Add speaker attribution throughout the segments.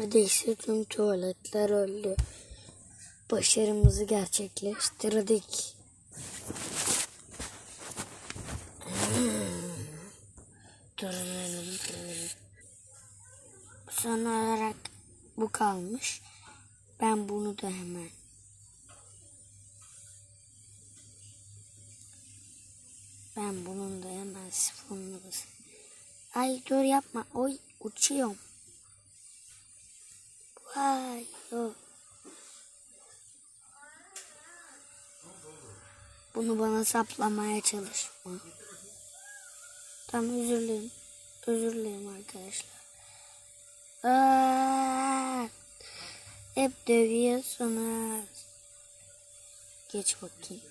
Speaker 1: Neredeyse tüm tuvaletler öldü. Başarımızı gerçekleştirdik. Son olarak bu kalmış. Ben bunu da hemen Ben bunun da hemen basayım. Ay dur yapma. Oy uçuyorum. Vay. Bunu bana saplamaya çalışma. Tamam özür dilerim. Özür dilerim arkadaşlar. Aa, hep dövüyorsunuz. Geç bakayım.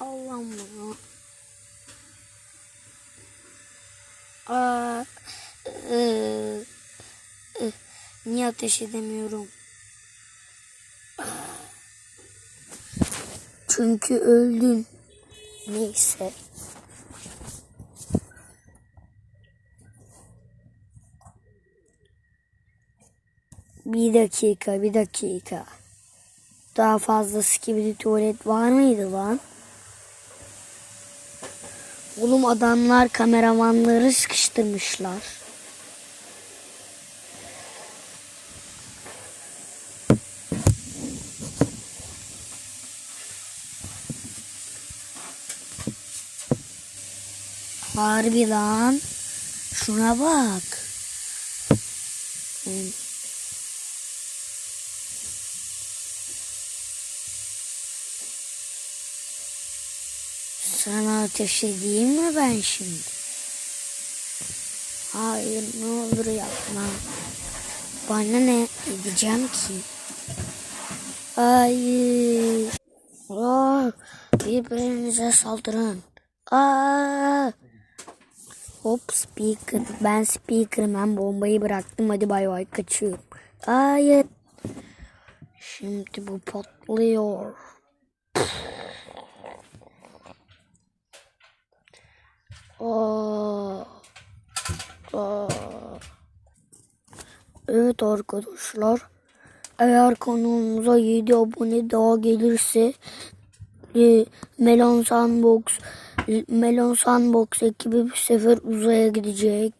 Speaker 1: Allah'ım bunu. Aa, ıh, niye ateş edemiyorum? Çünkü öldün. Neyse. Bir dakika, bir dakika. Daha fazlası gibi bir tuvalet var mıydı lan? Oğlum adamlar kameramanları sıkıştırmışlar. Harbi lan. Şuna bak. Hmm. Sana ateş edeyim mi ben şimdi? Hayır ne olur yapma. Bana ne edeceğim ki? Hayır. Aa, birbirinize saldırın. Aa. Hop speaker. Ben speaker'ım. Ben bombayı bıraktım. Hadi bay bay kaçıyorum. Hayır. Şimdi bu patlıyor. Aa. Aa. Evet arkadaşlar. Eğer kanalımıza 7 abone daha gelirse e, Melon Sandbox Melon Sandbox ekibi bir sefer uzaya gidecek.